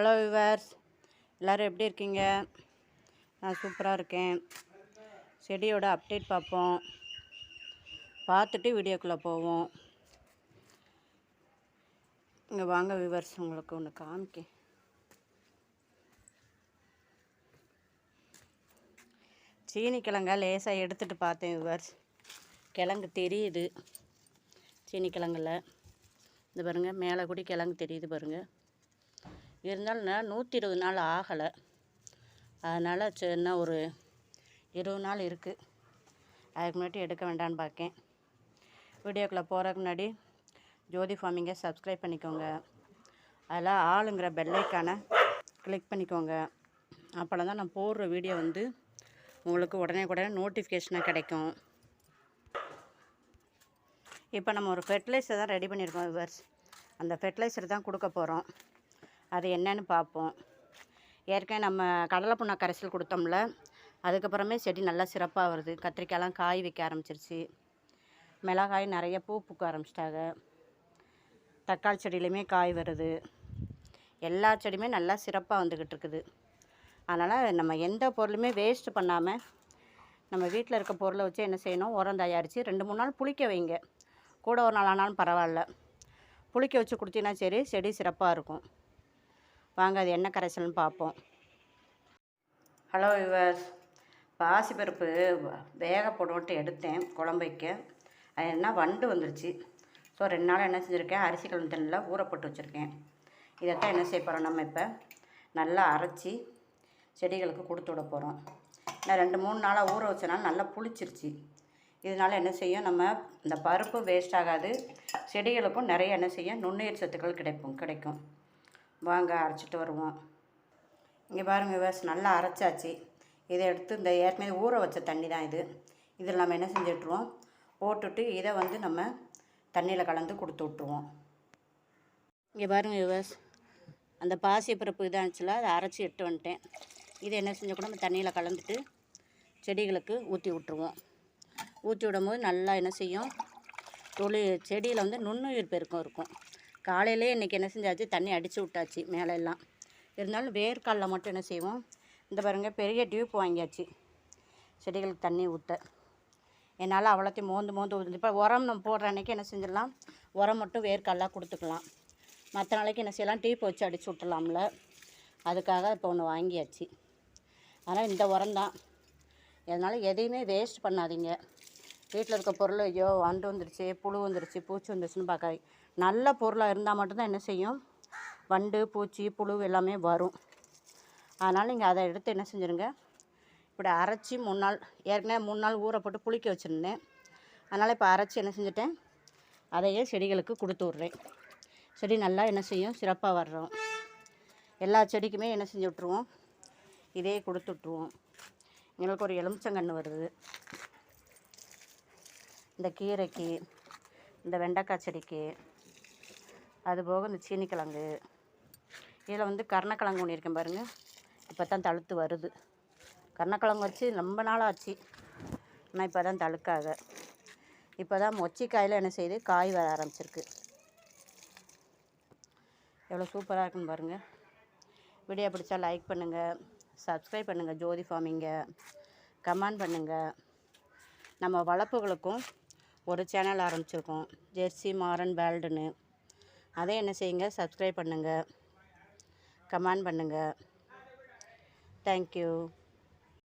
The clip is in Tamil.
ஹலோ விவர்ஸ் எல்லோரும் எப்படி இருக்கீங்க? நான் சூப்பராக இருக்கேன். செடியோட அப்டேட் பார்ப்போம். பார்த்துட்டு வீடியோக்குள்ளே போவோம். இங்கே வாங்க விவர்ஸ் உங்களுக்கு ஒன்று காமிக்க சீனி கிழங்க லேசாக எடுத்துகிட்டு பார்த்தேன் விவர்ஸ் கிழங்கு தெரியுது. சீனி கிழங்குல இந்த பாருங்கள் மேலே கூடி கிழங்கு தெரியுது பாருங்கள் இருந்தாலும் நான் நூற்றி இருபது நாள் ஆகலை. அதனால் சின்ன ஒரு இருபது நாள் இருக்குது அதுக்கு முன்னாடி எடுக்க வேண்டான்னு பார்க்கேன் வீடியோக்குள்ளே போகிறதுக்கு முன்னாடி ஜோதி ஃபார்மிங்கை சப்ஸ்கிரைப் பண்ணிக்கோங்க. அதில் ஆளுங்கிற பெல்லைக்கான கிளிக் பண்ணிக்கோங்க. அப்போ தான் நான் போடுற வீடியோ வந்து உங்களுக்கு உடனே உடனே நோட்டிஃபிகேஷனாக கிடைக்கும். இப்போ நம்ம ஒரு ஃபெர்டிலைசர் தான் ரெடி பண்ணியிருக்கோம் விவர்ஸ் அந்த ஃபெர்டிலைசர் தான் கொடுக்க போகிறோம் அது என்னன்னு பார்ப்போம். ஏற்கனவே நம்ம கடலை புண்ணா கரைசல் கொடுத்தோம்ல அதுக்கப்புறமே செடி நல்லா சிறப்பாக வருது. கத்திரிக்காயெலாம் காய் வைக்க ஆரம்பிச்சிருச்சு. மிளகாய் நிறைய பூ பூக்க ஆரம்பிச்சிட்டாங்க. தக்காளி செடியிலையுமே காய் வருது. எல்லா செடியுமே நல்லா சிறப்பாக வந்துக்கிட்டு இருக்குது. அதனால் நம்ம எந்த பொருளுமே வேஸ்ட் பண்ணாமல் நம்ம வீட்டில் இருக்க பொருளை வச்சு என்ன செய்யணும்? உரம் தயாரித்து ரெண்டு மூணு நாள் புளிக்க வைங்க. கூட ஒரு நாள் ஆனாலும் பரவாயில்ல. புளிக்க வச்சு கொடுத்தீங்கன்னா சரி செடி சிறப்பாக இருக்கும். வாங்க அது என்ன கரைசல்னு பார்ப்போம். ஹலோ யுவர்ஸ் பாசிப்பருப்பு வேக போடுவோன்ட்டு எடுத்தேன் குழம்பு வைக்க. அது என்ன வண்டு வந்துருச்சு. ஸோ ரெண்டு நாள் என்ன செஞ்சுருக்கேன் அரிசி கலந்து தண்ணியில் ஊறப்பட்டு வச்சுருக்கேன். இதைத்தான் என்ன செய்ய போகிறோம் நம்ம இப்போ? நல்லா அரைச்சி செடிகளுக்கு கொடுத்து விட போகிறோம் நான் ரெண்டு மூணு நாளாக ஊற வச்சனால நல்லா புளிச்சிருச்சு. இதனால் என்ன செய்யும் நம்ம இந்த பருப்பு வேஸ்ட் ஆகாது. செடிகளுக்கும் நிறைய என்ன செய்யும் நுண்ணுயிர் சத்துக்கள் கிடைக்கும் கிடைக்கும். வாங்க அரைச்சிட்டு வருவோம். இங்கே பாருங்கள் விவஸ் நல்லா அரைச்சாச்சு. இதை எடுத்து இந்த ஏற்கனவே ஊற வச்ச தண்ணி தான் இது. இதில் நம்ம என்ன செஞ்சிட்ருவோம்? போட்டுட்டு இதை வந்து நம்ம தண்ணியில் கலந்து கொடுத்து விட்ருவோம் இங்கே பாருங்கள் விவாஸ் அந்த பாசி பருப்பு இதாச்சுல அதை அரைச்சி எட்டு வந்துட்டேன். இதை என்ன செஞ்சால் கூட நம்ம தண்ணியில் கலந்துட்டு செடிகளுக்கு ஊற்றி விட்ருவோம் ஊற்றி விடும்போது நல்லா என்ன செய்யும்? தொழில் செடியில் வந்து நுண்ணுயிர் பெருக்கம் இருக்கும். காலையிலே இன்றைக்கி என்ன செஞ்சாச்சு? தண்ணி அடித்து விட்டாச்சு மேலே எல்லாம் இருந்தாலும் வேர்க்காலில் மட்டும் என்ன செய்வோம்? இந்த பாருங்கள் பெரிய டியூப் வாங்கியாச்சு. செடிகளுக்கு தண்ணி ஊற்ற என்னால் அவ்வளோத்தையும் மோந்து மோந்து ஊற்று இப்போ உரம் நம்ம போடுற அன்றைக்கி என்ன செஞ்சிடலாம்? உரம் மட்டும் வேர்க்காலாக கொடுத்துக்கலாம். மற்ற நாளைக்கு என்ன செய்யலாம்? டியூப் வச்சு அடிச்சு விட்டுலாம்ல அதுக்காக இப்போ ஒன்று வாங்கியாச்சு. ஆனால் இந்த உரம் தான். அதனால் எதையுமே வேஸ்ட் பண்ணாதீங்க. வீட்டில் இருக்க பொருள் ஐயோ வண்டு வந்துருச்சு புழு வந்துருச்சு பூச்சி வந்துருச்சுன்னு பார்க்காது நல்ல பொருளாக இருந்தால் மட்டும்தான் என்ன செய்யும்? வண்டு பூச்சி புழு எல்லாமே வரும். அதனால் நீங்கள் அதை எடுத்து என்ன செஞ்சுருங்க? இப்படி அரைச்சி மூணு நாள் ஏற்கனவே மூணு நாள் ஊற போட்டு புளிக்க வச்சுருந்தேன். அதனால் இப்போ அரைச்சி என்ன செஞ்சுட்டேன்? அதையே செடிகளுக்கு கொடுத்து விட்றேன். செடி நல்லா என்ன செய்யும்? சிறப்பாக வர்றோம். எல்லா செடிக்குமே என்ன செஞ்சு விட்ருவோம் இதே கொடுத்து விட்ருவோம் எங்களுக்கு ஒரு எலுமிச்சங்கன்று வருது. இந்த கீரைக்கு இந்த வெண்டைக்காய் செடிக்கு அதுபோக இந்த சீனிக்கிழங்கு. இதில் வந்து கருணக்கிழங்கு பண்ணியிருக்கேன் பாருங்கள் இப்போ தான் தழுத்து வருது. கருணக்கிழங்கு வச்சு ரொம்ப நாள் ஆச்சு. ஆனால் இப்போ தான் தழுக்காக. இப்போ தான் மொச்சிக்காயில் என்ன செய்யுது காய் வர ஆரம்பிச்சிருக்கு. எவ்வளோ சூப்பராக இருக்குன்னு பாருங்கள் வீடியோ பிடிச்சா லைக் பண்ணுங்கள் சப்ஸ்கிரைப் பண்ணுங்கள் ஜோதி ஃபார்மிங்க கமெண்ட் பண்ணுங்கள் நம்ம வளர்ப்புகளுக்கும் ஒரு சேனல் ஆரம்பிச்சிருக்கோம். ஜெர்சி மாரன் பேல்டுன்னு அதை என்ன செய்யுங்க? சப்ஸ்கிரைப் பண்ணுங்கள் கமெண்ட் பண்ணுங்கள் தேங்க்யூ